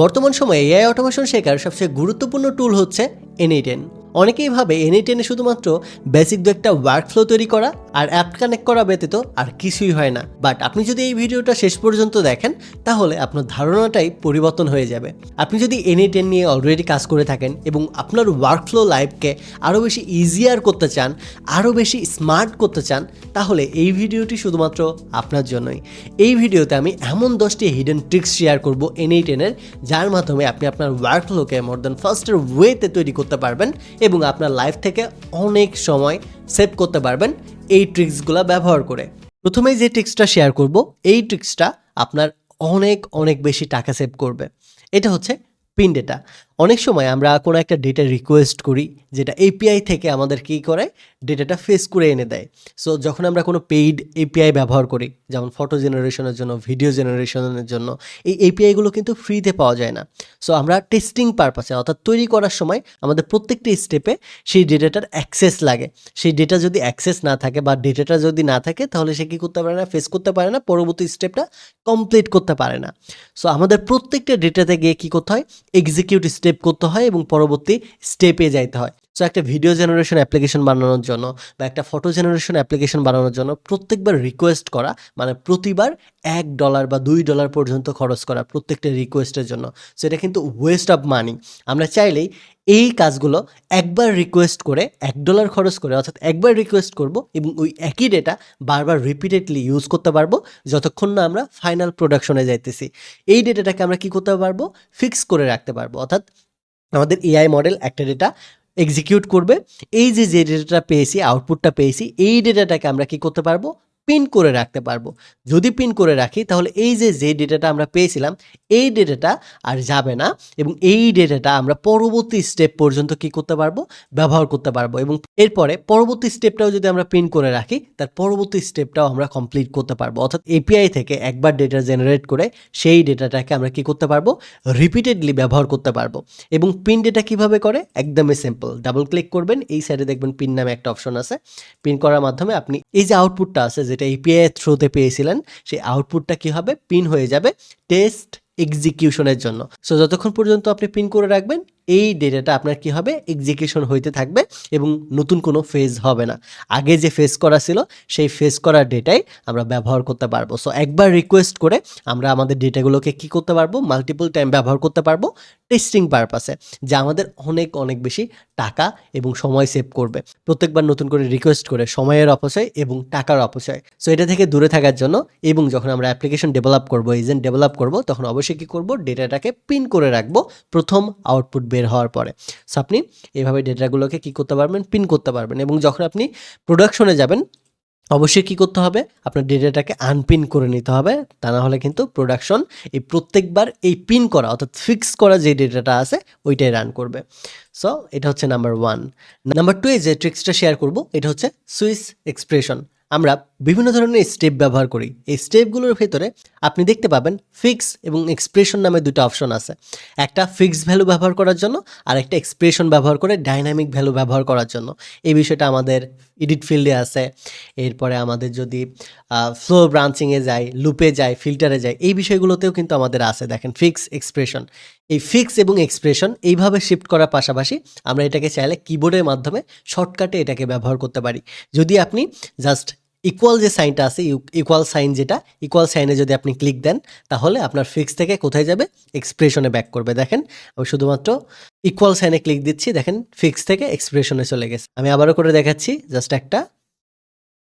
বর্তমান সময়ে AI automation শেখার সবচেয়ে গুরুত্বপূর্ণ টুল হচ্ছে এনিটেন অনেকেই ভাবে এনিটেনে শুধুমাত্র বেসিক দু একটা ওয়ার্কফ্লো তৈরি করা আর অ্যাপ কানেক্ট করা ব্যতীত আর কিছুই হয় না। বাট আপনি যদি এই ভিডিওটা শেষ পর্যন্ত দেখেন, তাহলে আপনার ধারণাটাই পরিবর্তন হয়ে যাবে। আপনি যদি এনএ টেন নিয়ে অলরেডি কাজ করে থাকেন এবং আপনার ওয়ার্ক ফ্লো লাইফকে আরও বেশি ইজিয়ার করতে চান আরও বেশি স্মার্ট করতে চান, তাহলে এই ভিডিওটি শুধুমাত্র আপনার জন্যই। এই ভিডিওতে আমি এমন দশটি হিডেন ট্রিক্স শেয়ার করব এনএই টেনের যার মাধ্যমে আপনি আপনার ওয়ার্ক ফ্লোকে মোর দ্যান ফার্স্টের ওয়েতে তৈরি করতে পারবেন এবং আপনার লাইফ থেকে অনেক সময় সেভ করতে পারবেন এই ট্রিক্সগুলো ব্যবহার করে। প্রথমেই যে ট্রিক্সটা শেয়ার করব, এই ট্রিক্সটা আপনার অনেক অনেক বেশি টাকা সেভ করবে। এটা হচ্ছে পিন ডেটা অনেক সময় আমরা কোনো একটা ডেটা রিকোয়েস্ট করি, যেটা এপিআই থেকে আমাদের কী করে? ডেটাটা ফেস করে এনে দেয়। সো যখন আমরা কোনো পেইড এপিআই ব্যবহার করি, যেমন ফটো জেনারেশনের জন্য ভিডিও জেনারেশনের জন্য, এই এপিআইগুলো কিন্তু ফ্রিতে পাওয়া যায় না। সো আমরা টেস্টিং পারপাসে অর্থাৎ তৈরি করার সময় আমাদের প্রত্যেকটি স্টেপে সেই ডেটাটার অ্যাক্সেস লাগে। সেই ডেটা যদি অ্যাক্সেস না থাকে বা ডেটাটা যদি না থাকে, তাহলে সে কী করতে পারে না ফেস করতে পারে না, পরবর্তী স্টেপটা কমপ্লিট করতে পারে না। সো আমাদের প্রত্যেকটা ডেটাতে গিয়ে কী করতে হয়? এক্সিকিউট স্টেপ করতে হয় এবং পরবর্তী স্টেপে যাইতে হয়। সো একটা ভিডিও জেনারেশন অ্যাপ্লিকেশন বানানোর জন্য বা একটা ফটো জেনারেশন অ্যাপ্লিকেশন বানানোর জন্য প্রত্যেকবার রিকোয়েস্ট করা মানে প্রতিবার এক ডলার বা দুই ডলার পর্যন্ত খরচ করা প্রত্যেকটা রিকোয়েস্টের জন্য। সো এটা কিন্তু ওয়েস্ট অফ মানি আমরা চাইলেই এই কাজগুলো একবার রিকোয়েস্ট করে এক ডলার খরচ করে, অর্থাৎ একবার রিকোয়েস্ট করব এবং ওই একই ডেটা বারবার রিপিটেডলি ইউজ করতে পারব যতক্ষণ না আমরা ফাইনাল প্রোডাকশনে যাইতেছি। এই ডেটাটাকে আমরা কি করতে পারব? ফিক্স করে রাখতে পারব। অর্থাৎ আমাদের এআই মডেল একটা ডেটা এক্সিকিউট করবে। এই যে যে ডেটাটা পেয়েছি আউটপুটটা পেয়েছি, এই ডেটাটাকে আমরা কি করতে পারব? পিন করে রাখতে পারব। যদি পিন করে রাখি, তাহলে এই যে যে ডেটাটা আমরা পেয়েছিলাম, এই ডেটাটা আর যাবে না এবং এই ডেটাটা আমরা পরবর্তী স্টেপ পর্যন্ত কি করতে পারব? ব্যবহার করতে পারব এবং এরপরে পরবর্তী স্টেপটাও যদি আমরা পিন করে রাখি, তার পরবর্তী স্টেপটাও আমরা কমপ্লিট করতে পারব। অর্থাৎ এপিআই থেকে একবার ডেটা জেনারেট করে সেই ডেটাটাকে আমরা কি করতে পারব? রিপিটেডলি ব্যবহার করতে পারব। এবং পিন ডেটা কীভাবে করে? একদমই সিম্পল ডাবল ক্লিক করবেন, এই সাইডে দেখবেন পিন নামে একটা অপশন আছে। পিন করার মাধ্যমে আপনি এই যে আউটপুটটা আছে যেটা এপিআই থ্রুতে পেয়েছিলেন, সেই আউটপুটটা কি হবে? পিন হয়ে যাবে টেস্ট এক্সিকিউশনের জন্য। সো যতক্ষণ পর্যন্ত আপনি পিন করে রাখবেন এই ডেটাটা আপনার কি হবে? এক্সিকিউশন হইতে থাকবে এবং নতুন কোনো ফেজ হবে না। আগে যে ফেস করা ছিল, সেই ফেস করার ডেটাই আমরা ব্যবহার করতে পারব। সো একবার রিকোয়েস্ট করে আমরা আমাদের ডেটাগুলোকে কি করতে পারব? মাল্টিপল টাইম ব্যবহার করতে পারব টেস্টিং পারপাসে যা আমাদের অনেক অনেক বেশি টাকা এবং সময় সেভ করবে। প্রত্যেকবার নতুন করে রিকোয়েস্ট করে সময়ের অপচয় এবং টাকার অপচয়। সো এটা থেকে দূরে থাকার জন্য এবং যখন আমরা অ্যাপ্লিকেশন ডেভেলপ করব এজেন্ট ডেভেলপ করব, তখন অবশ্যই কী করব? ডেটাটাকে পিন করে রাখব। প্রথম আউটপুট বের হওয়ার পরে। সো আপনি এভাবে ডেটাগুলোকে কী করতে পারবেন? পিন করতে পারবেন এবং যখন আপনি প্রোডাকশনে যাবেন, অবশ্যই কি করতে হবে? আপনার ডেটাটাকে আনপিন করে নিতে হবে। তা না হলে কিন্তু প্রোডাকশন এই প্রত্যেকবার এই পিন করা, অর্থাৎ ফিক্স করা যে ডেটাটা আছে, ওইটাই রান করবে। সো এটা হচ্ছে নাম্বার ওয়ান নাম্বার টু এই যে ট্রিক্সটা শেয়ার করব, এটা হচ্ছে সুইস এক্সপ্রেশন আমরা বিভিন্ন ধরনের স্টেপ ব্যবহার করি। এই স্টেপগুলোর ভেতরে আপনি দেখতে পাবেন ফিক্স এবং এক্সপ্রেশন নামে দুটো অপশন আছে। একটা ফিক্স ভ্যালু ব্যবহার করার জন্য আর একটা এক্সপ্রেশন ব্যবহার করে ডাইনামিক ভ্যালু ব্যবহার করার জন্য। এই বিষয়টা আমাদের এডিট ফিল্ডে আছে। এরপরে আমাদের যদি ফ্লো ব্রাঞ্চিংয়ে যাই লুপে যাই ফিল্টারে যাই, এই বিষয়গুলোতেও কিন্তু আমাদের আছে। দেখেন ফিক্স এক্সপ্রেশন এই ফিক্স এবং এক্সপ্রেশন এইভাবে শিফট করার পাশাপাশি আমরা এটাকে চাইলে কিবোর্ডের মাধ্যমে শর্টকাটে এটাকে ব্যবহার করতে পারি। যদি আপনি জাস্ট ইকুয়াল যে সাইনটা আছে ইকুয়াল সাইন যেটা ইকুয়াল সাইনে যদি আপনি ক্লিক দেন, তাহলে আপনার ফিক্স থেকে কোথায় যাবে? এক্সপ্রেশনে ব্যাক করবে। দেখেন, আমি শুধুমাত্র ইকুয়াল সাইনে ক্লিক দিচ্ছি। দেখেন ফিক্স থেকে এক্সপ্রেশনে চলে গেছে। আমি আবারও করে দেখাচ্ছি জাস্ট একটা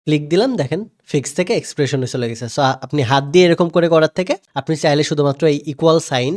ক্লিক দিলাম। দেখেন ফিক্স থেকে এক্সপ্রেশনে চলে গেছে। সো আপনি হাত দিয়ে এরকম করে করার থেকে আপনি চাইলে শুধুমাত্র এই ইকুয়াল সাইন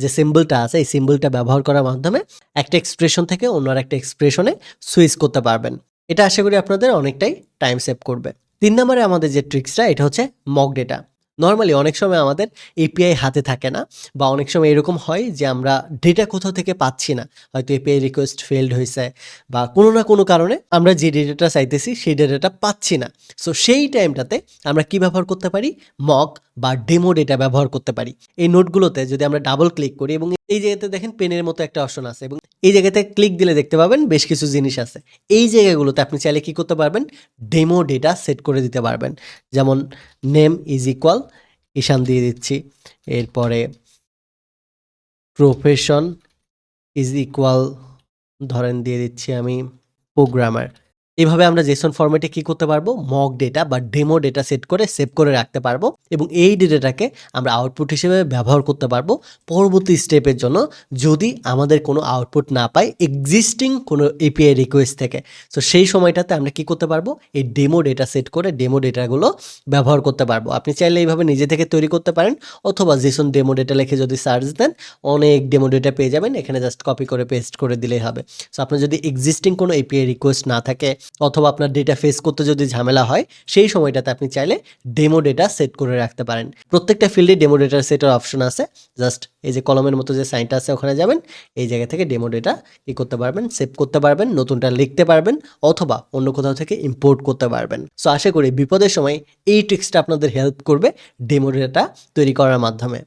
যে সিম্বলটা আছে, এই সিম্বলটা ব্যবহার করার মাধ্যমে একটা এক্সপ্রেশন থেকে অন্য একটা এক্সপ্রেশনে সুইচ করতে পারবেন। এটা আশা করি আপনাদের অনেকটাই টাইম সেভ করবে। তিন নম্বরে আমাদের যে ট্রিক্সটা এটা হচ্ছে মক ডেটা নর্মালি অনেক সময় আমাদের এপিআই হাতে থাকে না বা অনেক সময় এরকম হয় যে আমরা ডেটা কোথাও থেকে পাচ্ছি না। হয়তো এপিআই রিকোয়েস্ট ফেলড হয়েছে বা কোনো না কোনো কারণে আমরা যে ডেটাটা চাইতেছি সেই ডেটাটা পাচ্ছি না। সো সেই টাইমটাতে আমরা কি ব্যবহার করতে পারি? মক বা ডেমো ডেটা ব্যবহার করতে পারি। এই নোটগুলোতে যদি আমরা ডাবল ক্লিক করি এবং এই জায়গাতে দেখেন পেনের মতো একটা অপশন আছে এবং এই জায়গাতে ক্লিক দিলে দেখতে পাবেন বেশ কিছু জিনিস আছে। এই জায়গাগুলোতে আপনি চাইলে কি করতে পারবেন? ডেমো ডেটা সেট করে দিতে পারবেন। যেমন নেম ইজ ইকুয়াল ঈশান দিয়ে দিচ্ছি। এরপরে প্রফেশন ইজ ইকুয়াল ধরেন দিয়ে দিচ্ছি আমি প্রোগ্রামার এভাবে আমরা জেসন ফরম্যাটে কি করতে পারব? মক ডেটা বা ডেমো ডেটা সেট করে সেভ করে রাখতে পারব এবং এই ডেটাটাকে আমরা আউটপুট হিসেবে ব্যবহার করতে পারব পরবর্তী স্টেপের জন্য যদি আমাদের কোনো আউটপুট না পাই এক্সিস্টিং কোনো এপিআই রিকোয়েস্ট থেকে। তো সেই সময়টাতে আমরা কি করতে পারব? এই ডেমো ডেটা সেট করে ডেমো ডেটাগুলো ব্যবহার করতে পারব। আপনি চাইলে এইভাবে নিজে থেকে তৈরি করতে পারেন অথবা জেসন ডেমো ডেটা লিখে যদি সার্চ দেন, অনেক ডেমো ডেটা পেয়ে যাবেন। এখানে জাস্ট কপি করে পেস্ট করে দিলেই হবে। সো আপনার যদি এক্সিস্টিং কোনো এপিআই রিকোয়েস্ট না থাকে অথবা আপনার ডেটা ফেস করতে যদি ঝামেলা হয়, সেই সময়টাতে আপনি চাইলে ডেমো ডেটা সেট করে রাখতে পারেন। প্রত্যেকটা ফিল্ডে ডেমো ডেটা সেটের অপশন আছে। জাস্ট এই যে কলমের মতো যে সাইনটা আছে, ওখানে যাবেন। এই জায়গা থেকে ডেমো ডেটা কি করতে পারবেন সেভ করতে পারবেন, নতুনটা লিখতে পারবেন, অথবা অন্য কোথাও থেকে ইম্পোর্ট করতে পারবেন। সো আশা করি বিপদের সময় এই ট্রিক্সটা আপনাদের হেল্প করবে ডেমো ডেটা তৈরি করার মাধ্যমে।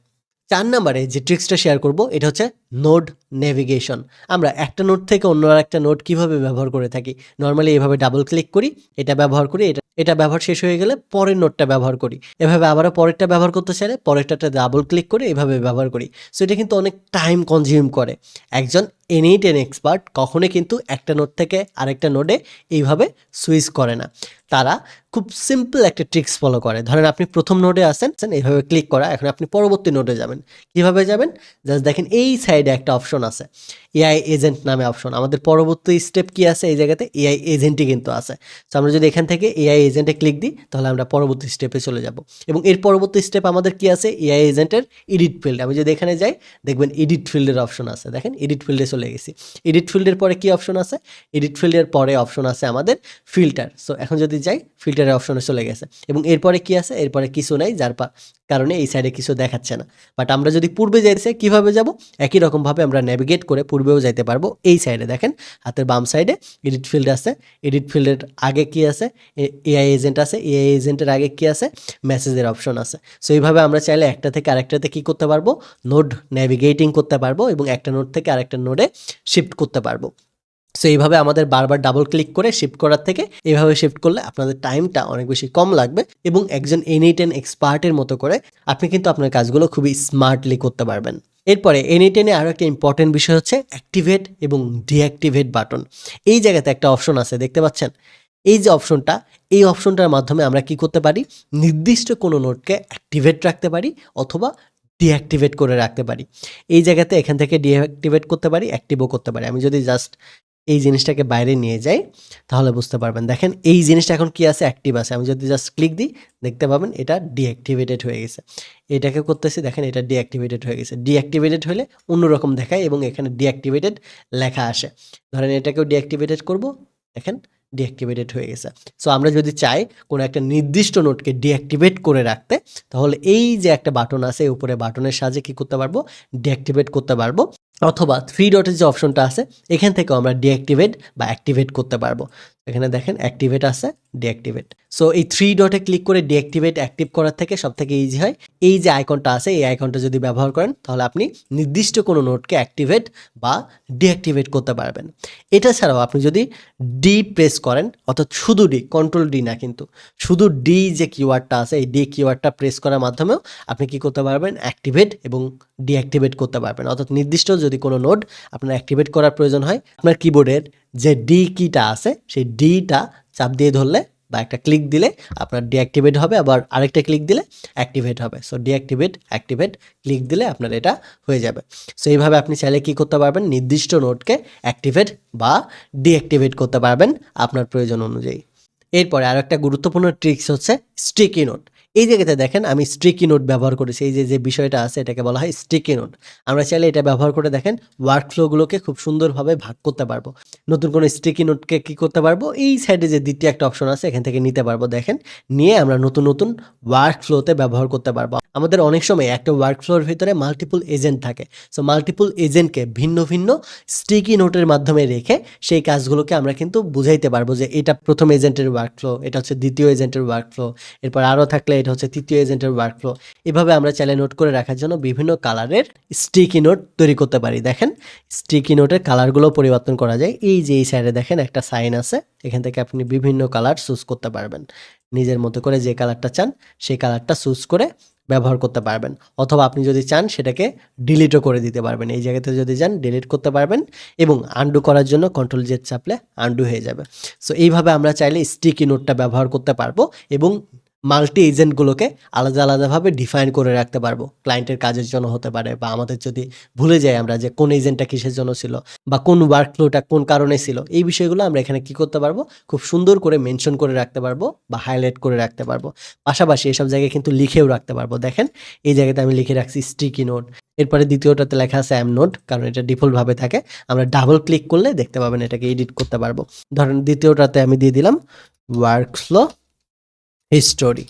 চার নাম্বারে যে ট্রিক্সটা শেয়ার করব, এটা হচ্ছে নোড নেভিগেশন আমরা একটা নোট থেকে অন্য একটা নোট কীভাবে ব্যবহার করে থাকি? নর্মালি এভাবে ডাবল ক্লিক করি, এটা ব্যবহার করি, এটা এটা ব্যবহার শেষ হয়ে গেলে পরের নোটটা ব্যবহার করি। এভাবে আবারও পরেরটা ব্যবহার করতে চাইলে পরেরটাটা ডাবল ক্লিক করে এভাবে ব্যবহার করি। সো এটা কিন্তু অনেক টাইম কনজিউম করে। একজন এনি টেন এক্সপার্ট কখনোই কিন্তু একটা নোট থেকে আরেকটা নোটে এইভাবে সুইচ করে না। তারা খুব সিম্পল একটা ট্রিক্স ফলো করে। ধরেন আপনি প্রথম নোটে আসেন এইভাবে ক্লিক করা, এখন আপনি পরবর্তী নোটে যাবেন। কীভাবে যাবেন? জাস্ট দেখেন এই সাইডে একটা অপশন আছে। এআই এজেন্ট নামে অপশন আমাদের পরবর্তী স্টেপ কি আছে? এই জায়গাতে এআই এজেন্টই কিন্তু আছে। তো আমরা যদি এখান থেকে এআই এজেন্টে ক্লিক দিই, তাহলে আমরা পরবর্তী স্টেপে চলে যাব। এবং এর পরবর্তী স্টেপ আমাদের কি আছে? এআই এজেন্টের এডিট ফিল্ড আমি যদি এখানে যাই, দেখবেন এডিট ফিল্ডের অপশন আছে। দেখেন এডিট ফিল্ডে চলে গেছি। এডিট ফিল্ডের পরে কি অপশন আছে? এডিট ফিল্ডের পরে অপশন আছে আমাদের ফিল্টার সো এখন যদি যাই ফিল্টারের অপশনে চলে গেছে। এবং এরপরে কি আছে? এরপরে কিছু নাই, যার কারণে এই সাইডে কিছু দেখাচ্ছে না। বাট আমরা যদি পূর্বে যাইতে কীভাবে যাব? একই রকমভাবে আমরা নেভিগেট করে পূর্বেও যাইতে পারব এই সাইডে দেখেন, হাতের বাম সাইডে এডিট ফিল্ড আছে। এডিট ফিল্ডের আগে কি আছে? এআই এজেন্ট আছে। এআই এজেন্টের আগে কি আছে? মেসেজের অপশন আছে। সো এইভাবে আমরা চাইলে একটা থেকে আরেকটাতে কি করতে পারব? নোড নেভিগেটিং করতে পারব এবং একটা নোড থেকে আরেকটা নোডে শিফট করতে পারব। সো এইভাবে আমাদের বারবার ডাবল ক্লিক করে শিফট করার থেকে এইভাবে শিফট করলে আপনাদের টাইমটা অনেক বেশি কম লাগবে এবং একজন এনি টেন এক্সপার্টের মতো করে আপনি কিন্তু আপনার কাজগুলো খুবই স্মার্টলি করতে পারবেন। এরপরে এনি টেনে আরও একটা ইম্পর্টেন্ট বিষয় হচ্ছে অ্যাক্টিভেট এবং ডিঅ্যাক্টিভেট বাটন এই জায়গাতে একটা অপশন আছে, দেখতে পাচ্ছেন? এই যে অপশনটা এই অপশনটার মাধ্যমে আমরা কি করতে পারি? নির্দিষ্ট কোনো নোটকে অ্যাক্টিভেট রাখতে পারি অথবা ডিঅ্যাক্টিভেট করে রাখতে পারি। এই জায়গাতে এখান থেকে ডিঅ্যাক্টিভেট করতে পারি অ্যাক্টিভও করতে পারি। আমি যদি জাস্ট এই জিনিসটাকে বাইরে নিয়ে যাই, তাহলে বুঝতে পারবেন। দেখেন, এই জিনিসটা এখন কি আছে? অ্যাক্টিভ আছে। আমি যদি জাস্ট ক্লিক দিই, দেখতে পাবেন এটা ডিঅ্যাক্টিভেটেড হয়ে গেছে। এটাকে করতেছি, দেখেন এটা ডিঅ্যাক্টিভেটেড হয়ে গেছে। ডিঅ্যাক্টিভেটেড হলে অন্যরকম দেখায় এবং এখানে ডিঅ্যাক্টিভেটেড লেখা আসে। ধরেন এটাকেও ডিঅ্যাক্টিভেটেড করব। দেখেন ডিঅ্যাক্টিভেটেড হয়ে গেছে। সো আমরা যদি চাই কোনো একটা নির্দিষ্ট নোটকে ডিঅ্যাক্টিভেট করে রাখতে, তাহলে এই যে একটা বাটন আছে উপরে বাটনের সাহায্যে কী করতে পারব? ডিঅ্যাক্টিভেট করতে পারব। অথবা থ্রি ডটের যে অপশনটা আছে, এখান থেকেও আমরা ডিঅ্যাক্টিভেট বা অ্যাক্টিভেট করতে পারব। এখানে দেখেন অ্যাক্টিভেট আছে ডিঅ্যাক্টিভেট সো এই থ্রি ডটে ক্লিক করে ডিঅ্যাক্টিভেট অ্যাক্টিভ করার থেকে সব থেকে ইজি হয়। এই যে আইকনটা আছে, এই আইকনটা যদি ব্যবহার করেন, তাহলে আপনি নির্দিষ্ট কোনো নোটকে অ্যাক্টিভেট বা ডিঅ্যাক্টিভেট করতে পারবেন। এটা ছাড়াও আপনি যদি ডি প্রেস করেন, অর্থাৎ শুধু ডি কন্ট্রোল ডি না কিন্তু, শুধু ডি যে কিওয়ার্ডটা আছে, এই ডি কিওয়ার্ডটা প্রেস করার মাধ্যমেও আপনি কি করতে পারবেন? অ্যাক্টিভেট এবং ডিঅ্যাক্টিভেট করতে পারবেন। অর্থাৎ নির্দিষ্ট যদি কোনো নোড আপনার অ্যাক্টিভেট করার প্রয়োজন হয়, আপনার কিবোর্ডের যে ডি কিটা আছে, সেই ডিটা চাপ দিয়ে ধরলে বা একটা ক্লিক দিলে আপনার ডিঅ্যাক্টিভেট হবে, আবার আরেকটা ক্লিক দিলে অ্যাক্টিভেট হবে। সো ডিঅ্যাক্টিভেট অ্যাক্টিভেট ক্লিক দিলে আপনার এটা হয়ে যাবে। সো এইভাবে আপনি চাইলে কি করতে পারবেন? নির্দিষ্ট নোটকে অ্যাক্টিভেট বা ডিঅ্যাক্টিভেট করতে পারবেন আপনার প্রয়োজন অনুযায়ী। এরপরে আরও একটা গুরুত্বপূর্ণ ট্রিক্স হচ্ছে স্টিকি নোট এই জায়গাতে দেখেন আমি স্টিকি নোট ব্যবহার করেছি। এই যে যে বিষয়টা আছে, এটাকে বলা হয় স্টিকি নোট আমরা চাইলে এটা ব্যবহার করে দেখেন ওয়ার্ক ফ্লোগুলোকে খুব সুন্দরভাবে ভাগ করতে পারব। নতুন কোনো স্টিকি নোটকে কি করতে পারব? এই সাইডে যে দ্বিতীয় একটা অপশন আছে, এখান থেকে নিতে পারব। দেখেন, নিয়ে আমরা নতুন নতুন ওয়ার্ক ফ্লোতে ব্যবহার করতে পারব। আমাদের অনেক সময় একটা ওয়ার্ক ফ্লোর ভিতরে মাল্টিপল এজেন্ট থাকে। সো মাল্টিপল এজেন্টকে ভিন্ন ভিন্ন স্টিকি নোটের মাধ্যমে রেখে সেই কাজগুলোকে আমরা কিন্তু বুঝাইতে পারব যে এটা প্রথম এজেন্টের ওয়ার্ক ফ্লো এটা হচ্ছে দ্বিতীয় এজেন্টের ওয়ার্ক ফ্লো এরপর আরও থাকলে এটা হচ্ছে তৃতীয় এজেন্টের ওয়ার্ক ফ্লো এভাবে আমরা চাইলে নোট করে রাখার জন্য বিভিন্ন কালারের স্টিকি নোট তৈরি করতে পারি। দেখেন স্টিকি নোটের কালারগুলো পরিবর্তন করা যায়। এই যে এই সাইডে দেখেন একটা সাইন আছে। এখান থেকে আপনি বিভিন্ন কালার চুজ করতে পারবেন। নিজের মতো করে যে কালারটা চান, সেই কালারটা চুজ করে ব্যবহার করতে পারবেন। অথবা আপনি যদি চান, সেটাকে ডিলিটও করে দিতে পারবেন। এই জায়গাতে যদি চান ডিলিট করতে পারবেন এবং আন্ডু করার জন্য কন্ট্রোল জেড চাপলে আন্ডু হয়ে যাবে। সো এইভাবে আমরা চাইলে স্টিকি নোটটা ব্যবহার করতে পারব এবং মাল্টি এজেন্টগুলোকে আলাদা আলাদাভাবে ডিফাইন করে রাখতে পারব। ক্লায়েন্টের কাজের জন্য হতে পারে বা আমাদের যদি ভুলে যাই আমরা যে কোন এজেন্টটা কিসের জন্য ছিল বা কোন ওয়ার্কফ্লোটা কোন কারণে ছিল, এই বিষয়গুলো আমরা এখানে কি করতে পারব? খুব সুন্দর করে মেনশন করে রাখতে পারব বা হাইলাইট করে রাখতে পারব। পাশাপাশি এসব জায়গায় কিন্তু লিখেও রাখতে পারব। দেখেন, এই জায়গাতে আমি লিখে রাখছি স্টিকি নোট এরপরে দ্বিতীয়টাতে লেখা আছে অ্যাম নোট কারণ এটা ডিফল্টভাবে থাকে। আমরা ডাবল ক্লিক করলে দেখতে পাবেন এটাকে এডিট করতে পারব। ধরেন দ্বিতীয়টাতে আমি দিয়ে দিলাম ওয়ার্কফ্লো হিস্টোরি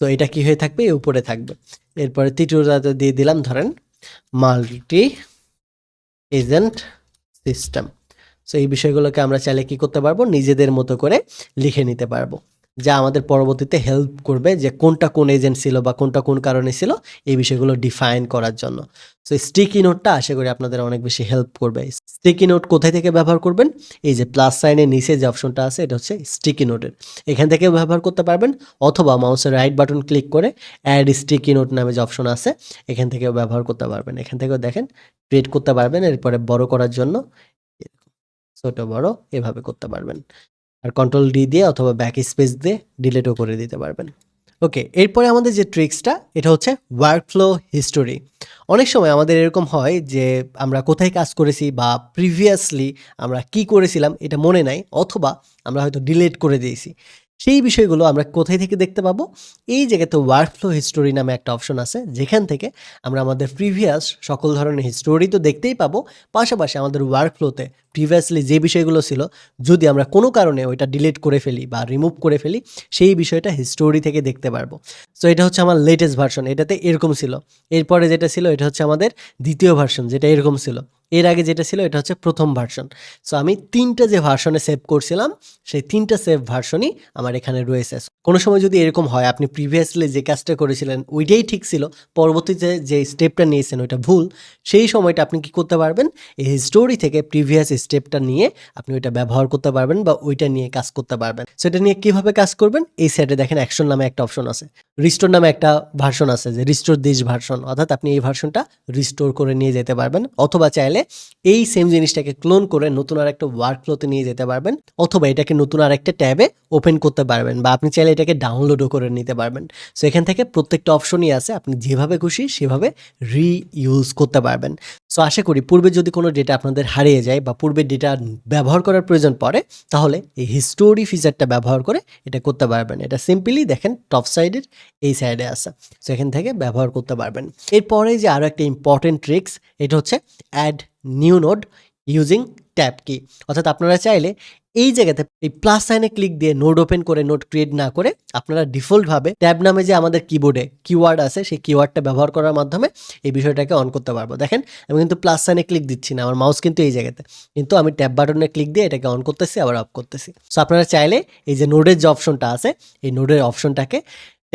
তো এটা কি হয়ে থাকবে? উপরে থাকবে। এরপরে তৃতীয়টাতে দিয়ে দিলাম, ধরেন মাল্টি এজেন্ট সিস্টেম সো এই বিষয়গুলোকে আমরা চাইলে কি করতে পারব? নিজেদের মতো করে লিখে নিতে পারব। যা আমাদের পরবর্তীতে হেল্প করবে যে কোনটা কোন এজেন্ট ছিল বা কোনটা কোন কারণে ছিল, এই বিষয়গুলো ডিফাইন করার জন্য। সো স্টিকি নোটটা আশা করি আপনাদের অনেক বেশি হেল্প করবে। স্টিকি নোট কোথায় থেকে ব্যবহার করবেন? এই যে প্লাস সাইনের নিচে যে অপশনটা আছে, এটা হচ্ছে স্টিকি নোটের এখান থেকে ব্যবহার করতে পারবেন, অথবা মাউসের রাইট বাটন ক্লিক করে অ্যাড স্টিকি নোট নামে যে অপশন আছে, এখান থেকেও ব্যবহার করতে পারবেন। এখান থেকেও দেখেন ক্রিয়েট করতে পারবেন, এরপরে বড় করার জন্য ছোট, বড়, এভাবে করতে পারবেন। আর কন্ট্রোল ডি দিয়ে অথবা ব্যাক স্পেস দিয়ে ডিলেটও করে দিতে পারবেন। ওকে এরপরে আমাদের যে ট্রিক্সটা এটা হচ্ছে ওয়ার্কফ্লো হিস্টোরি অনেক সময় আমাদের এরকম হয় যে আমরা কোথায় কাজ করেছি বা প্রিভিয়াসলি আমরা কি করেছিলাম এটা মনে নাই, অথবা আমরা হয়তো ডিলেট করে দিয়েছি। সেই বিষয়গুলো আমরা কোথায় থেকে দেখতে পাবো? এই জায়গাতে ওয়ার্কফ্লো হিস্টোরি নামে একটা অপশন আছে, যেখান থেকে আমরা আমাদের প্রিভিয়াস সকল ধরনের হিস্টোরি তো দেখতেই পাবো, পাশাপাশি আমাদের ওয়ার্কফ্লোতে প্রিভিয়াসলি যে বিষয়গুলো ছিল, যদি আমরা কোনো কারণে ওইটা ডিলিট করে ফেলি বা রিমুভ করে ফেলি, সেই বিষয়টা হিস্টোরি থেকে দেখতে পারব। সো এটা হচ্ছে আমার লেটেস্ট ভার্সন এটাতে এরকম ছিল। এরপরে যেটা ছিল, এটা হচ্ছে আমাদের দ্বিতীয় ভার্সন যেটা এরকম ছিল। এর আগে যেটা ছিল, এটা হচ্ছে প্রথম ভার্সন সো আমি তিনটা যে ভার্সনে সেভ করছিলাম, সেই তিনটা সেভ ভার্সনই আমার এখানে রয়েছে। কোনো সময় যদি এরকম হয়, আপনি প্রিভিয়াসলি যে কাজটা করেছিলেন, ওইটাই ঠিক ছিল, পরবর্তীতে যে স্টেপটা নিয়েছেন, ওইটা ভুল, সেই সময়টা আপনি কি করতে পারবেন? এই হিস্টোরি থেকে প্রিভিয়াস স্টেপটা নিয়ে আপনি ওইটা ব্যবহার করতে পারবেন বা ওইটা নিয়ে কাজ করতে পারবেন। সেটা নিয়ে কীভাবে কাজ করবেন? এই সাইডে দেখেন অ্যাকশন নামে একটা অপশন আছে। রিস্টোর নামে একটা ভার্সন আছে যে রিস্টোর দিস ভার্সন অর্থাৎ আপনি এই ভার্সনটা রিস্টোর করে নিয়ে যেতে পারবেন। অথবা চাইলে এই সেম জিনিসটাকে ক্লোন করে নতুন আর একটা ওয়ার্ক ফ্লোতে নিয়ে যেতে পারবেন। অথবা এটাকে নতুন আর একটা ট্যাবে ওপেন করতে পারবেন বা আপনি চাইলে এটাকে ডাউনলোডও করে নিতে পারবেন। সো এখান থেকে প্রত্যেকটা অপশনই আছে। আপনি যেভাবে খুশি সেভাবে রি ইউজ করতে পারবেন। সো আশা করি পূর্বে যদি কোনো ডেটা আপনাদের হারিয়ে যায় বা পূর্বে ডেটা ব্যবহার করার প্রয়োজন পড়ে, তাহলে এই হিস্টোরি ফিচারটা ব্যবহার করে এটা করতে পারবেন। এটা সিম্পলি দেখেন টপ সাইডের এই সাইডে আসা সো এখান থেকে ব্যবহার করতে পারবেন। এরপরে যে আরও একটা ইম্পর্টেন্ট ট্রিক্স এটা হচ্ছে add new node using tab key অর্থাৎ আপনারা চাইলে এই জায়গাতে এই প্লাস সাইনে ক্লিক দিয়ে নোট ওপেন করে নোট ক্রিয়েট না করে আপনারা ডিফল্টভাবে ট্যাব নামে যে আমাদের কিবোর্ডে কিওয়ার্ড আছে, সেই কিওয়ার্ডটা ব্যবহার করার মাধ্যমে এই বিষয়টাকে অন করতে পারব। দেখেন, আমি কিন্তু প্লাস সাইনে ক্লিক দিচ্ছি না, আমার মাউস কিন্তু এই জায়গাতে। কিন্তু আমি ট্যাব বাটনে ক্লিক দিয়ে এটাকে অন করতেছি, আবার অফ করতেছি। সো আপনারা চাইলে এই যে নোডের যে অপশনটা আছে, এই নোডের অপশনটাকে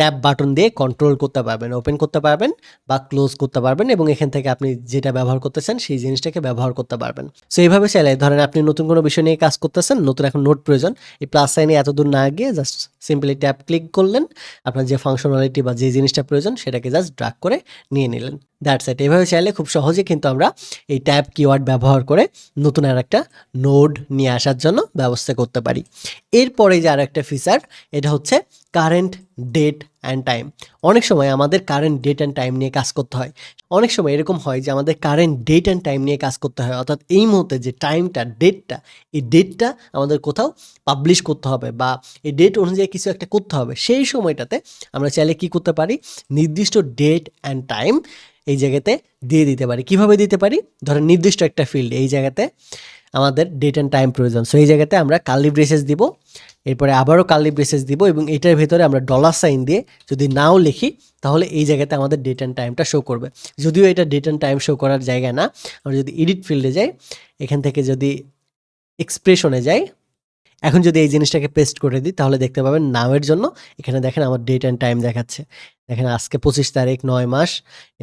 ট্যাব বাটন দিয়ে কন্ট্রোল করতে পারবেন ওপেন করতে পারবেন বা ক্লোজ করতে পারবেন এবং এখান থেকে আপনি যেটা ব্যবহার করতেছেন সেই জিনিসটাকে ব্যবহার করতে পারবেন। সো এইভাবে চাইলে ধরেন আপনি নতুন কোনো বিষয় নিয়ে কাজ করতেছেন, নতুন এখন নোট প্রয়োজন, এই প্লাস সাইনে এতদূর না গিয়ে জাস্ট সিম্পলি ট্যাব ক্লিক করলেন, আপনার যে ফাংশনালিটি বা যে জিনিসটা প্রয়োজন সেটাকে জাস্ট ড্রাগ করে নিয়ে নিলেন। দ্যাটস এট এভাবে চাইলে খুব সহজে কিন্তু আমরা এই ট্যাব কিওয়ার্ড ব্যবহার করে নতুন আর একটা নোড নিয়ে আসার জন্য ব্যবস্থা করতে পারি। এরপরে যে আর একটা ফিচার এটা হচ্ছে কারেন্ট ডেট অ্যান্ড টাইম অনেক সময় আমাদের কারেন্ট ডেট অ্যান্ড টাইম নিয়ে কাজ করতে হয়। অনেক সময় এরকম হয় যে আমাদের কারেন্ট ডেট অ্যান্ড টাইম নিয়ে কাজ করতে হয়। অর্থাৎ এই মুহূর্তে যে টাইমটা ডেটটা এই ডেটটা আমাদের কোথাও পাবলিশ করতে হবে বা এই ডেট অনুযায়ী কিছু একটা করতে হবে। সেই সময়টাতে আমরা চাইলে কি করতে পারি? নির্দিষ্ট ডেট অ্যান্ড টাইম এই জায়গাতে দিয়ে দিতে পারি। কীভাবে দিতে পারি? ধরেন নির্দিষ্ট একটা ফিল্ড এই জায়গাতে আমাদের ডেট অ্যান্ড টাইম প্রয়োজন। সো এই জায়গাতে আমরা কার্লি ব্রেসেস দিব, এরপরে আবারও কার্লি ব্রেসেস দিব এবং এটার ভেতরে আমরা ডলার সাইন দিয়ে যদি নাও লিখি, তাহলে এই জায়গাতে আমাদের ডেট অ্যান্ড টাইমটা শো করবে। যদিও এটা ডেট অ্যান্ড টাইম শো করার জায়গা না, আমরা যদি এডিট ফিল্ডে যাই, এখান থেকে যদি এক্সপ্রেশনে যাই, এখন যদি এই জিনিসটাকে পেস্ট করে দিই, তাহলে দেখতে পাবেন নাওয়ের জন্য এখানে দেখেন আমার ডেট অ্যান্ড টাইম দেখাচ্ছে। দেখেন আজকে পঁচিশ তারিখ, নয় মাস।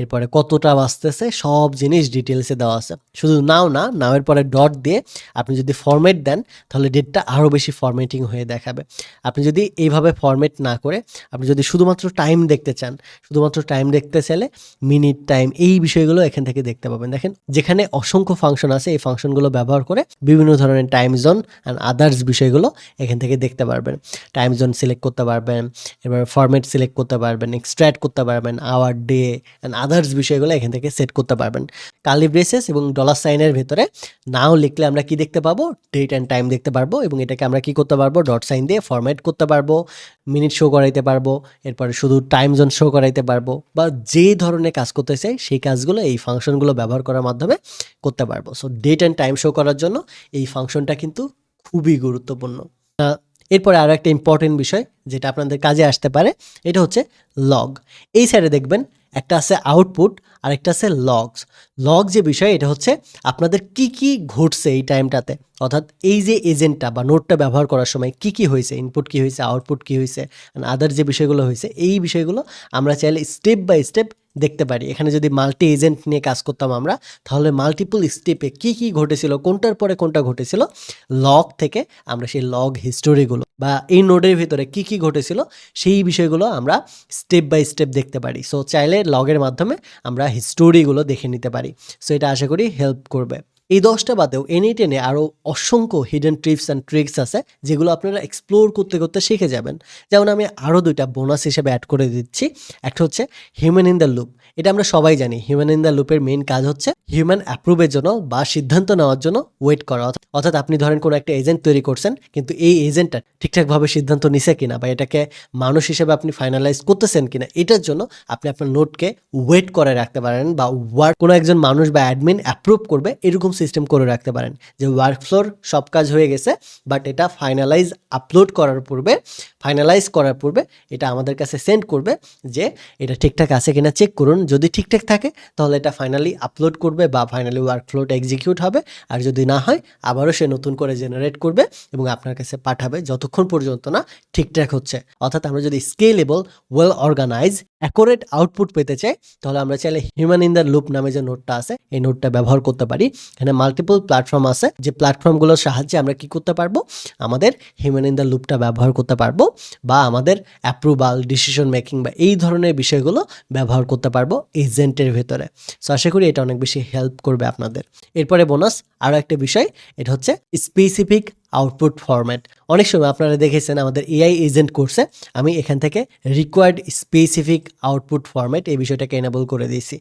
এরপরে কতটা বাঁচতেছে, সব জিনিস ডিটেলসে দেওয়া আছে। শুধু নাও না, নাওয়ের পরে ডট দিয়ে আপনি যদি ফরম্যাট দেন, তাহলে ডেটটা আরও বেশি ফরম্যাটিং হয়ে দেখাবে। আপনি যদি এইভাবে ফরম্যাট না করে, আপনি যদি শুধুমাত্র টাইম দেখতে চান, শুধুমাত্র টাইম দেখতে চাইলে মিনিট টাইম এই বিষয়গুলো এখান থেকে দেখতে পাবেন। দেখেন, যেখানে অসংখ্য ফাংশন আছে, এই ফাংশনগুলো ব্যবহার করে বিভিন্ন ধরনের টাইম জোন অ্যান্ড আদার্স বিষয়গুলো এখান থেকে দেখতে পারবেন। টাইম জোন সিলেক্ট করতে পারবেন, এবার ফরম্যাট সিলেক্ট করতে পারবেন এক্সট্র্যাক্ট করতে পারবেন আওয়ার ডে অ্যান্ড আদার্স বিষয়গুলো এখান থেকে সেট করতে পারবেন। কালি ব্রেসেস এবং ডলার সাইনের ভেতরে নাও লিখলে আমরা কি দেখতে পাবো? ডেট অ্যান্ড টাইম দেখতে পারব এবং এটাকে আমরা কি করতে পারব? ডট সাইন দিয়ে ফরম্যাট করতে পারব মিনিট শো করাইতে পারব, এরপরে শুধু টাইম জোন শো করাইতে পারব বা যে ধরনের কাজ করতে চাই সেই কাজগুলো এই ফাংশনগুলো ব্যবহার করার মাধ্যমে করতে পারব। So date and time show করার জন্য এই ফাংশনটা কিন্তু খুবই গুরুত্বপূর্ণ। এরপরে আরও একটা ইম্পর্টেন্ট বিষয় যেটা আপনাদের কাজে আসতে পারে, এটা হচ্ছে লগ এই সাইডে দেখবেন একটা আছে আউটপুট আর একটা আছে লগস লগ যে বিষয়, এটা হচ্ছে আপনাদের কি কি ঘটছে এই টাইমটাতে অর্থাৎ এই যে এজেন্টটা বা নোটটা ব্যবহার করার সময় কি কি হয়েছে ইনপুট কি হয়েছে আউটপুট কি হয়েছে আদার যে বিষয়গুলো হয়েছে, এই বিষয়গুলো আমরা চাইলে স্টেপ বাই স্টেপ দেখতে পারি। এখানে যদি মাল্টি এজেন্ট নিয়ে কাজ করতাম আমরা, তাহলে মাল্টিপল স্টেপে কি কি ঘটেছিল, কোনটার পরে কোনটা ঘটেছিল লগ থেকে আমরা সেই লগ হিস্টোরিগুলো বা এই নোটের ভিতরে কি কি ঘটেছিল, সেই বিষয়গুলো আমরা স্টেপ বাই স্টেপ দেখতে পারি। সো চাইলে লগের মাধ্যমে আমরা হিস্টোরিগুলো দেখে নিতে পারি। সো এটা আশা করি হেল্প করবে। এই দশটা বাদেও এনি টেনে আরও অসংখ্য হিডেন ট্রিপস অ্যান্ড ট্রিক্স আছে, যেগুলো আপনারা এক্সপ্লোর করতে করতে শিখে যাবেন। যেমন আমি আরও দুইটা বোনাস হিসেবে অ্যাড করে দিচ্ছি। একটা হচ্ছে হিউম্যান ইন দ্য লুপ এটা আমরা সবাই জানি হিউম্যান ইন দ্য লুপের মেইন কাজ হচ্ছে হিউম্যান অ্যাপ্রুভের জন্য বা সিদ্ধান্ত নেওয়ার জন্য ওয়েট করা। অর্থাৎ- আপনি ধরেন কোনো একটা এজেন্ট তৈরি করছেন, কিন্তু এই এজেন্টটা ঠিকঠাকভাবে সিদ্ধান্ত নিছে কিনা বা এটাকে মানুষ হিসেবে আপনি ফাইনালাইজ করতেছেন কিনা, এটার জন্য আপনি আপনার নোটকে ওয়েট করে রাখতে পারেন বা ওয়ার্ক কোনো একজন মানুষ বা অ্যাডমিন অ্যাপ্রুভ করবে, এরকম সিস্টেম করে রাখতে পারেন। যে ওয়ার্ক ফ্লোর সব কাজ হয়ে গেছে বাট এটা ফাইনালাইজ আপলোড করার পূর্বে ফাইনালাইজ করার পূর্বে এটা আমাদের কাছে সেন্ড করবে যে এটা ঠিকঠাক আছে কিনা চেক করুন। যদি ঠিকঠাক থাকে, তাহলে এটা ফাইনালি আপলোড করবে বা ফাইনালি ওয়ার্ক ফ্লোটা এক্সিকিউট হবে। আর যদি না হয়, আবারও সে নতুন করে জেনারেট করবে এবং আপনার কাছে পাঠাবে যতক্ষণ পর্যন্ত না ঠিকঠাক হচ্ছে। অর্থাৎ আমরা যদি scalable well organise accurate output পেতে চাই, তাহলে আমরা চাইলে হিউম্যান ইন দ্য লুপ নামে যে নোটটা আছে, এই নোটটা ব্যবহার করতে পারি। এখানে মাল্টিপল প্ল্যাটফর্ম আছে, যে প্ল্যাটফর্মগুলোর সাহায্যে আমরা কি করতে পারব? আমাদের হিউম্যান ইন দ্য লুপটা ব্যবহার করতে পারব বা আমাদের অ্যাপ্রুভাল ডিসিশন মেকিং বা এই ধরনের বিষয়গুলো ব্যবহার করতে পারব এজেন্টের ভেতরে। সো আশা করি এটা অনেক বেশি হেল্প করবে আপনাদের। এরপরে বোনাস আরও একটা বিষয়, এটা হচ্ছে স্পেসিফিক আউটপুট ফরম্যাট অনেক সময় আপনারা দেখেছেন আমাদের এআই এজেন্ট কোর্সে আমি এখান থেকে রিকোয়ার্ড স্পেসিফিক আউটপুট ফরম্যাট এই বিষয়টাকে এনাবল করে দিয়েছি।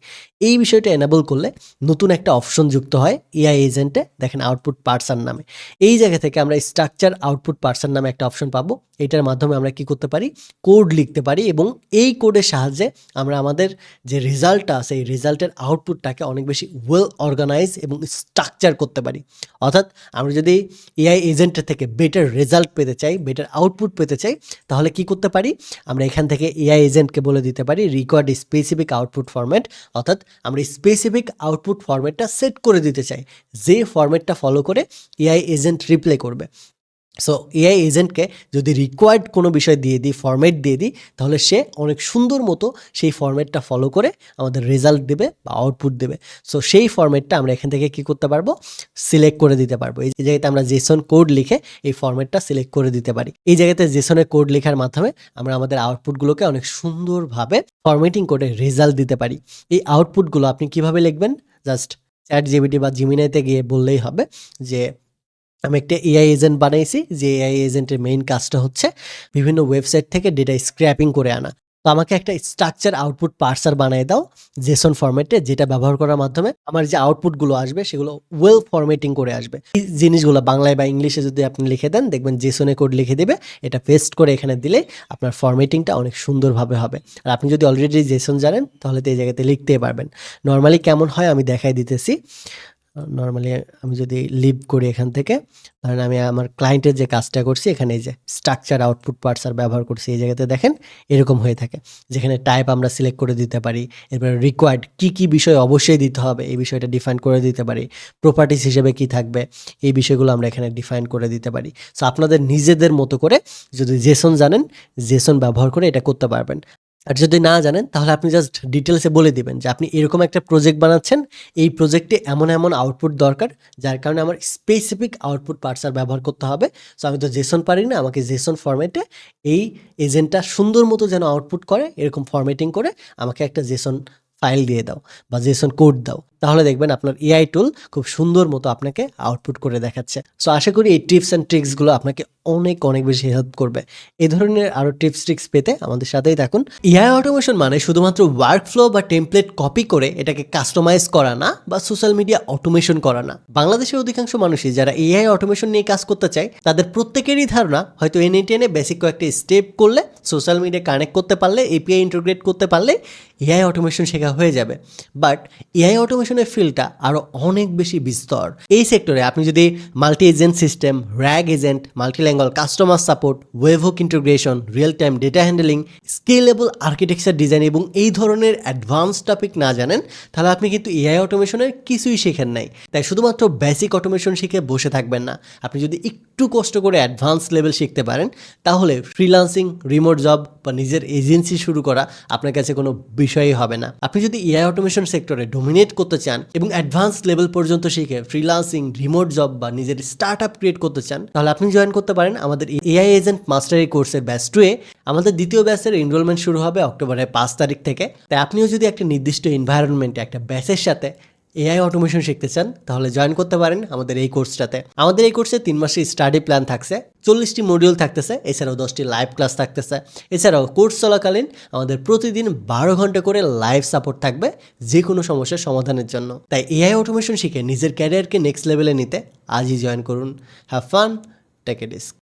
এই বিষয়টা এনাবল করলে নতুন একটা অপশন যুক্ত হয় এআই এজেন্টে দেখেন আউটপুট পার্সার নামে। এই জায়গা থেকে আমরা স্ট্রাকচার আউটপুট পার্সার নামে একটা অপশন পাবো। এটার মাধ্যমে আমরা কি করতে পারি? কোড লিখতে পারি এবং এই কোডের সাহায্যে আমরা আমাদের যে রেজাল্টটা আছে, এই রেজাল্টের আউটপুটটাকে অনেক বেশি ওয়েল অর্গানাইজ এবং স্ট্রাকচার করতে পারি। অর্থাৎ আমরা যদি এআই এজেন্টের থেকে বেটার রেজাল্ট পেতে চাই বেটার আউটপুট পেতে চাই, তাহলে কি করতে পারি? আমরা এখান থেকে এআই এজেন্টকে বলে দিতে পারি রিকোয়ার্ড স্পেসিফিক আউটপুট ফরম্যাট অর্থাৎ আমরা স্পেসিফিক আউটপুট ফরম্যাটটা সেট করে দিতে চাই, যে ফরম্যাটটা ফলো করে এআই এজেন্ট রিপ্লে করবে। সো এআই এজেন্টকে যদি রিকোয়ার্ড কোনো বিষয় দিয়ে দিই ফরম্যাট দিয়ে দিই, তাহলে সে অনেক সুন্দর মতো সেই ফরম্যাটটা ফলো করে আমাদের রেজাল্ট দেবে বা আউটপুট দেবে। সো সেই ফরম্যাটটা আমরা এখান থেকে কি করতে পারব? সিলেক্ট করে দিতে পারব। এই জায়গাতে আমরা জেসন কোড লিখে এই ফরম্যাটটা সিলেক্ট করে দিতে পারি। এই জায়গাতে জেসনের কোড লেখার মাধ্যমে আমরা আমাদের আউটপুটগুলোকে অনেক সুন্দরভাবে ফর্মেটিং করে রেজাল্ট দিতে পারি। এই আউটপুটগুলো আপনি কীভাবে লিখবেন? জাস্ট চ্যাট জিবিটি বা জিমিনাইতে গিয়ে বললেই হবে যে আমি একটা এআই এজেন্ট বানাইছি, যে এআই এজেন্টের মেইন কাজটা হচ্ছে বিভিন্ন ওয়েবসাইট থেকে ডেটা স্ক্র্যাপিং করে আনা। তো আমাকে একটা স্ট্রাকচার আউটপুট পার্সার বানিয়ে দাও জেসন ফরম্যাটে যেটা ব্যবহার করার মাধ্যমে আমার যে আউটপুটগুলো আসবে, সেগুলো ওয়েল ফরম্যাটিং করে আসবে। এই জিনিসগুলো বাংলায় বা ইংলিশে যদি আপনি লিখে দেন, দেখবেন জেসনে কোড লিখে দেবে, এটা পেস্ট করে এখানে দিলে আপনার ফরম্যাটিংটা অনেক সুন্দরভাবে হবে। আর আপনি যদি অলরেডি জেসন জানেন, তাহলে তো এই জায়গাতে লিখতেই পারবেন। নর্মালি কেমন হয় আমি দেখাই দিতেছি। নর্মালি আমি যদি লিভ করি এখান থেকে ধরেন আমি আমার ক্লায়েন্টের যে কাজটা করছি, এখানে এই যে স্ট্রাকচার আউটপুট পার্সার ব্যবহার করছি, এই জায়গাতে দেখেন এরকম হয়ে থাকে। যেখানে টাইপ আমরা সিলেক্ট করে দিতে পারি, এরপরে রিকোয়ার্ড কি কি বিষয় অবশ্যই দিতে হবে, এই বিষয়টা ডিফাইন করে দিতে পারি প্রপার্টিস হিসেবে কি থাকবে, এই বিষয়গুলো আমরা এখানে ডিফাইন করে দিতে পারি। সো আপনাদের নিজেদের মতো করে যদি জেসন জানেন জেসন ব্যবহার করে এটা করতে পারবেন। আর যদি না জানেন, তাহলে আপনি জাস্ট ডিটেলসে বলে দিবেন যে আপনি এরকম একটা প্রজেক্ট বানাচ্ছেন। এই প্রজেক্টে এমন এমন আউটপুট দরকার, যার কারণে আমার স্পেসিফিক আউটপুট পার্সার ব্যবহার করতে হবে। সো আমি তো জেসন পারি না, আমাকে জেসন ফরম্যাটে এই এজেন্টটা সুন্দর মতো যেন আউটপুট করে, এরকম ফরম্যাটিং করে আমাকে একটা জেসন ফাইল দিয়ে দাও বা জেসন কোড দাও, তাহলে দেখবেন আপনার এআই টুল খুব সুন্দর মতো আপনাকে আউটপুট করে দেখাচ্ছে। সো আশা করি এই টিপস অ্যান্ড ট্রিক্সগুলো আপনাকে অনেক অনেক বেশি হেল্প করবে। এ ধরনের আরও টিপস ট্রিক্স পেতে আমাদের সাথেই থাকুন। এআই অটোমেশন মানে শুধুমাত্র ওয়ার্ক ফ্লো বা টেমপ্লেট কপি করে এটাকে কাস্টমাইজ করা না বা সোশ্যাল মিডিয়া অটোমেশন করা না। বাংলাদেশের অধিকাংশ মানুষই যারা এআই অটোমেশন নিয়ে কাজ করতে চায়, তাদের প্রত্যেকেরই ধারণা হয়তো এনএ টেনে বেসিক কয়েকটা স্টেপ করলে সোশ্যাল মিডিয়া কানেক্ট করতে পারলে এপিআই ইন্টিগ্রেট করতে পারলে এআই অটোমেশন শেখা হয়ে যাবে। বাট এআই অটোমেশনের ফিল্ডটা আরও অনেক বেশি বিস্তর। এই সেক্টরে আপনি যদি multi agent system rag agent multilingual customer support webhook integration real time data handling scalable architecture design এবং এই ধরনের অ্যাডভান্স টপিক না জানেন, তাহলে আপনি কিন্তু এআই অটোমেশনের কিছুই শেখেন নাই। তাই শুধুমাত্র বেসিক অটোমেশন শিখে বসে থাকবেন না। আপনি যদি একটু কষ্ট করে অ্যাডভান্স লেভেল শিখতে পারেন, তাহলে ফ্রিলান্সিং রিমোট জব বা নিজের এজেন্সি শুরু করা আপনার কাছে কোনো বিষয়ই হবে না। আপনি যদি এআই অটোমেশন সেক্টরে ডোমিনেট করতে চান এবং অ্যাডভান্স লেভেল পর্যন্ত শিখে ফ্রিলান্সিং রিমোট জব বা নিজের স্টার্ট আপ ক্রিয়েট করতে চান, তাহলে আপনি জয়েন করতে পারেন আমাদের এআই এজেন্ট মাস্টারি কোর্সের ব্যাচ টুয়ে আমাদের দ্বিতীয় ব্যাচের এনরোলমেন্ট শুরু হবে অক্টোবরের পাঁচ তারিখ থেকে। তাই আপনিও যদি একটা নির্দিষ্ট এনভায়রনমেন্টে একটা ব্যাচের সাথে এআই অটোমেশন শিখতে চান তাহলে জয়েন করতে পারেন আমাদের এই কোর্সটাতে আমাদের এই কোর্সে তিন মাসের স্টাডি প্ল্যান থাকছে, চল্লিশটি মডিউল থাকতেছে, এছাড়াও দশটি লাইভ ক্লাস থাকতেছে। এছাড়াও কোর্স চলাকালীন আমাদের প্রতিদিন বারো ঘণ্টা করে লাইভ সাপোর্ট থাকবে যে কোনো সমস্যার সমাধানের জন্য। তাই এআই অটোমেশন শিখে নিজের ক্যারিয়ারকে নেক্সট লেভেলে নিতে আজই জয়েন করুন। Have fun take a disk